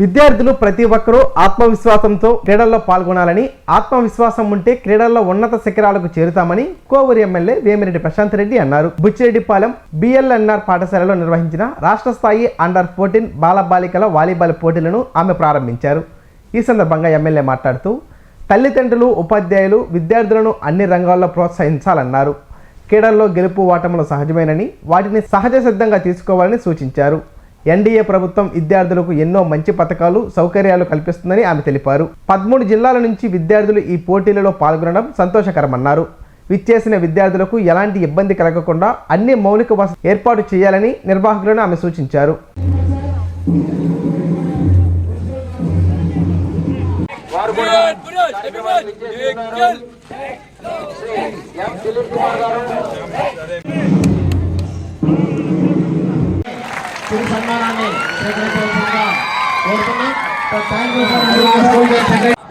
విద్యార్థులు ప్రతి ఒక్కరూ ఆత్మవిశ్వాసంతో క్రీడల్లో పాల్గొనాలని ఆత్మవిశ్వాసం ఉంటే క్రీడల్లో ఉన్నత శిఖరాలకు చేరుతామని కోవూరు ఎమ్మెల్యే వేమిరెడ్డి ప్రశాంత్ రెడ్డి అన్నారు. బుచ్చిరెడ్డిపాలెం బిఎల్ఎన్ఆర్ పాఠశాలలో నిర్వహించిన రాష్ట్ర స్థాయి అండర్ ఫోర్టీన్ బాలబాలికల వాలీబాల్ పోటీలను ఆమె ప్రారంభించారు. ఈ సందర్భంగా ఎమ్మెల్యే మాట్లాడుతూ తల్లిదండ్రులు ఉపాధ్యాయులు విద్యార్థులను అన్ని రంగాల్లో ప్రోత్సహించాలన్నారు. క్రీడల్లో గెలుపు ఓటములు సహజమేనని వాటిని సహజ సిద్ధంగా తీసుకోవాలని సూచించారు. ఎన్డీఏ ప్రభుత్వం విద్యార్థులకు ఎన్నో మంచి పథకాలు సౌకర్యాలు కల్పిస్తుందని ఆమె తెలిపారు. పదమూడు జిల్లాల నుంచి విద్యార్థులు ఈ పోటీలలో పాల్గొనడం సంతోషకరమన్నారు. విచ్చేసిన విద్యార్థులకు ఎలాంటి ఇబ్బంది కలగకుండా అన్ని మౌలిక వసతి ఏర్పాటు చేయాలని నిర్వాహకులను ఆమె సూచించారు. కుమార్ గారు తిరు సన్మానాన్ని స్వీకరించవలసిందిగా కోరుతున్నాం.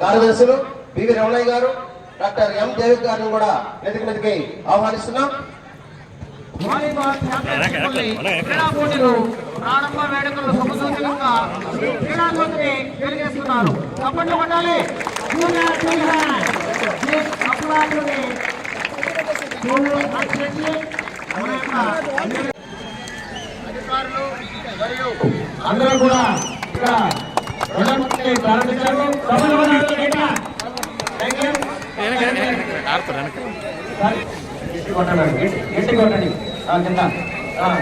కార్యదర్శులు బివి రమణయ్య గారు డాక్టర్ ఎం దేవి గారిని కూడా వేదిక మీదకి ఆహ్వానిస్తున్నాం. వాలీబాల్ ప్రారంభ వేడుకలు తెలియజేస్తున్నారు కొట్టాలి జూనియర్ ఈ అప్లాంటిని జూనియర్ అధ్యక్షులు మన యొక్క అధికారులు మరియు అందరూ కూడా ఇక్కడ ప్రారంభించారు.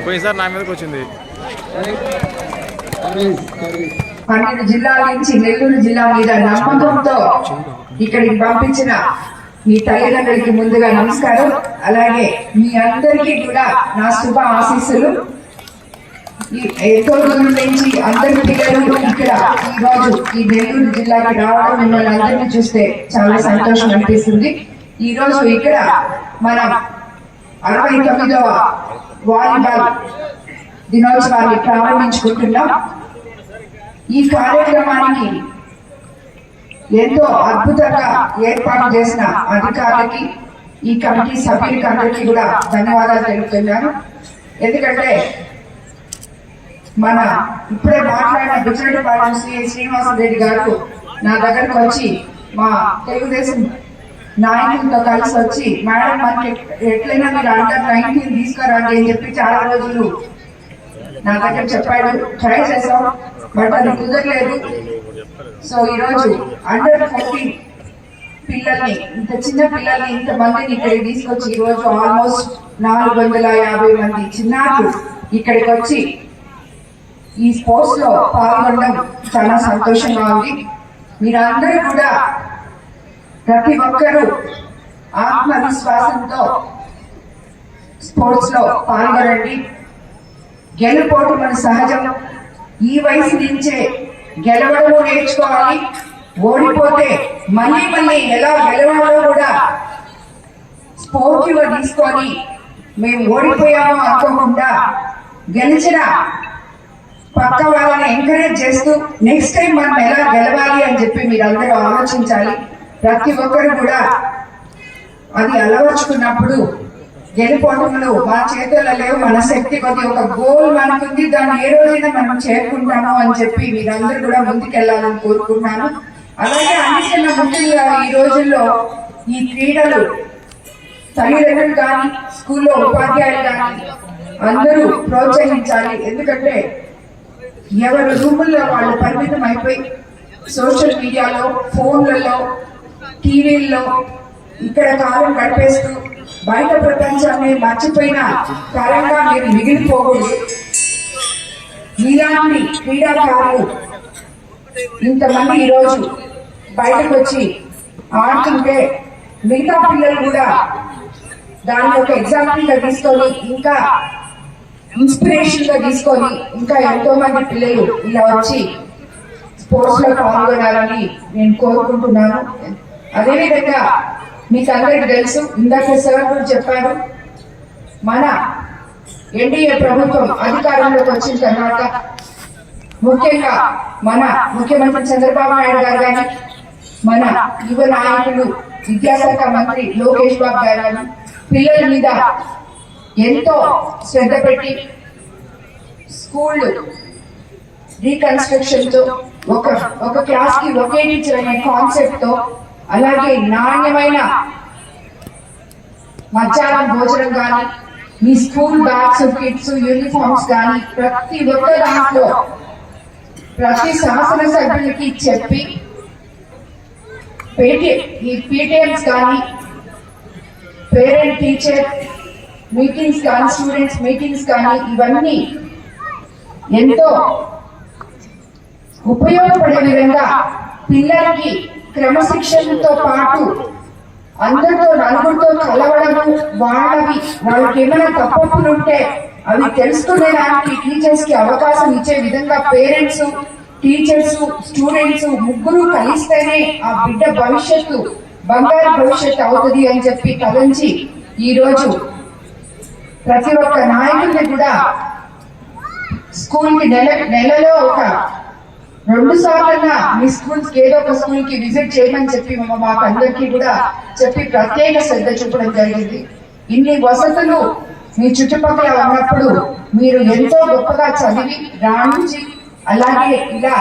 పోయినసారి నా మీదకి వచ్చింది. పన్నెండు జిల్లాల నుంచి నెల్లూరు జిల్లా మీద నమ్మకంతో ఇక్కడికి పంపించిన మీ తల్లిదండ్రులకి ముందుగా నమస్కారం. అలాగే మీ అందరికీ కూడా నా శుభ ఆశీస్సులు. ఎంతో దూరం నుంచి అందరి పిల్లలు ఇక్కడ ఈ రోజు ఈ నెల్లూరు జిల్లాకి రావడం మిమ్మల్ని అందరినీ చూస్తే చాలా సంతోషం అనిపిస్తుంది. ఈ రోజు ఇక్కడ మన అరవై తొమ్మిదవ వాలీబాల్ దినోత్సవాన్ని ప్రారంభించుకుంటున్నాం. ఈ కార్యక్రమానికి ఎంతో అద్భుతంగా ఏర్పాటు చేసిన అధికారులకి ఈ కమిటీ సభ్యులకి అందరికీ కూడా ధన్యవాదాలు తెలుపుతున్నాను. ఎందుకంటే మన ఇప్పుడే మాట్లాడిన బిచ్చరెడ్డిపాలెం శ్రీ శ్రీనివాసరెడ్డి గారు నా దగ్గరకు వచ్చి మా తెలుగుదేశం నాయకులతో కలిసి వచ్చి మేడం మనకి ఎట్లయినా మీరు అండర్ నైన్టీన్ తీసుకురండి అని చెప్పి చాలా రోజులు నా దగ్గర చెప్పాడు. ట్రై చేసాం బట్ అది కుదరలేదు. సో ఈరోజు అండర్ ఫోర్టీన్ పిల్లల్ని ఇంత చిన్న పిల్లల్ని ఇంత మందిని ఇక్కడికి తీసుకొచ్చి ఈరోజు ఆల్మోస్ట్ నాలుగు వందల యాభై మంది చిన్నారులు ఇక్కడికి వచ్చి ఈ స్పోర్ట్స్లో పాల్గొనడం చాలా సంతోషంగా ఉంది. మీరందరూ కూడా ప్రతి ఒక్కరూ ఆత్మవిశ్వాసంతో స్పోర్ట్స్లో పాల్గొనండి. గెలుపోటు మన సహజం. ఈ వయసు నుంచే గెలవడము నేర్చుకోవాలి. ఓడిపోతే మళ్ళీ మళ్ళీ ఎలా గెలవాలో కూడా స్పోర్టివ్ తీసుకొని మేము ఓడిపోయామో అనుకోకుండా గెలిచిన పక్క వాళ్ళని ఎంకరేజ్ చేస్తూ నెక్స్ట్ టైం మనం ఎలా గెలవాలి అని చెప్పి మీరు అందరూ ఆలోచించాలి. ప్రతి ఒక్కరు కూడా అది అలవర్చుకున్నప్పుడు గెలుపోవటంలో మా చేతుల్లో లేవు మన శక్తి కొద్ది ఒక గోల్ మనకుంది దాన్ని ఏ రోజైనా మనం చేరుకుంటాము అని చెప్పి మీరందరూ కూడా ముందుకెళ్ళాలని కోరుకుంటున్నాను. అలాగే అన్నిటికన్నా ముఖ్యంగా ఈ రోజుల్లో ఈ క్రీడలు తల్లిదండ్రులు కానీ స్కూల్లో ఉపాధ్యాయులు కానీ అందరూ ప్రోత్సహించాలి. ఎందుకంటే ఎవరి రూముల్లో వాళ్ళు పరిమితం అయిపోయి సోషల్ మీడియాలో ఫోన్లలో టీవీల్లో ఇక్కడ కాలం గడిపేస్తూ బయట ప్రపంచాన్ని మర్చిపోయిన తరంగా మీరు మిగిలిపోకూడదు. మీలాంటి క్రీడాకారులు ఇంతమంది ఈరోజు బయటకు వచ్చి ఆడుతుంటే మిగతా పిల్లలు కూడా దాని యొక్క ఎగ్జాంపుల్గా తీసుకొని ఇంకా ఇన్స్పిరేషన్గా తీసుకొని ఇంకా ఎంతో మంది పిల్లలు ఇలా వచ్చి స్పోర్ట్స్లో పాల్గొనాలని నేను కోరుకుంటున్నాను. అదేవిధంగా మీకు అందరికి తెలుసు ఇందాక సార్ కూడా చెప్పారు మన ఎన్డీఏ ప్రభుత్వం అధికారంలోకి వచ్చిన తర్వాత ముఖ్యంగా మన ముఖ్యమంత్రి చంద్రబాబు నాయుడు గారు కానీ మన యువ నాయకులు విద్యాశాఖ మంత్రి లోకేష్ బాబు గారు కానీ పిల్లల మీద ఎంతో శ్రద్ధ పెట్టి స్కూళ్ళు రీకన్స్ట్రక్షన్తో ఒక ఒక క్లాస్కి ఒకే టీచర్ అనే కాన్సెప్ట్తో అలాగే నాణ్యమైన మధ్యాహ్నం భోజనం కానీ మీ స్కూల్ బ్యాగ్స్ కిట్స్ యూనిఫామ్స్ కానీ ప్రతి ఒక్క దాంట్లో ప్రతి శాసనసభ్యులకి చెప్పి పేటి ఈ పీటీఎంస్ కానీ పేరెంట్ టీచర్ మీటింగ్స్ కానీ స్టూడెంట్స్ మీటింగ్స్ కానీ ఇవన్నీ ఎంతో ఉపయోగపడే విధంగా పిల్లలకి క్రమశిక్షణతో పాటు అందరితో నలుగురితో కలవడము వాళ్ళవి వాళ్ళకి ఏమైనా తప్పప్పులు ఉంటే అవి తెలుసుకునేదానికి టీచర్స్కి అవకాశం ఇచ్చే విధంగా పేరెంట్స్ టీచర్స్ స్టూడెంట్స్ ముగ్గురు కలిస్తేనే ఆ బిడ్డ భవిష్యత్తు బంగారు భవిష్యత్తు అవుతుంది అని చెప్పి తలంచి ఈ రోజు ప్రతి ఒక్క నాయకుడిని కూడా స్కూల్కి నెల నెలలో ఒక రెండు సార్లన్నా మీ స్కూల్స్ ఏదో ఒక స్కూల్కి విజిట్ చేయమని చెప్పి మాకు అందరికీ కూడా చెప్పి ప్రత్యేక శ్రద్ధ చూపడం జరిగింది. ఇన్ని వసతులు మీ చుట్టుపక్కల ఉన్నప్పుడు మీరు ఎంతో గొప్పగా చదివి రాణించి అలాగే ఇలా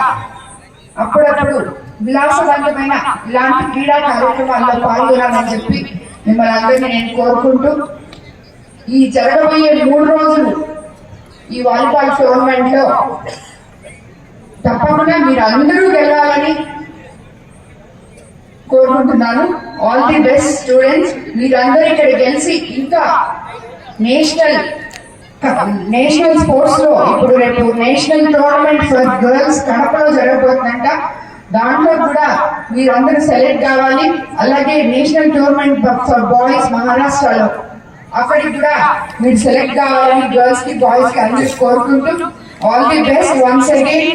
అప్పుడప్పుడు విలాసవంతమైన ఇలాంటి క్రీడా కార్యక్రమాల్లో పాల్గొనాలని చెప్పి మిమ్మల్ని అందరినీ నేను కోరుకుంటూ ఈ జరగబోయే మూడు రోజులు ఈ వాలీబాల్ టోర్నమెంట్లో తప్పకుండా మీరు అందరూ గెలవాలని కోరుకుంటున్నాను. ఆల్ ది బెస్ట్ స్టూడెంట్స్ మీరందరూ ఇక్కడ గెలిచి ఇంకా నేషనల్ నేషనల్ స్పోర్ట్స్లో ఇప్పుడు రేపు నేషనల్ టోర్నమెంట్ ఫర్ గర్ల్స్ కడపలో జరగబోతుందంట. దాంట్లో కూడా మీరందరూ సెలెక్ట్ కావాలి. అలాగే నేషనల్ టోర్నమెంట్ ఫర్ బాయ్స్ మహారాష్ట్రలో. అక్కడికి కూడా మీరు సెలెక్ట్ కావాలని గర్ల్స్కి బాయ్స్కి అందరికి కోరుకుంటూ all the best once again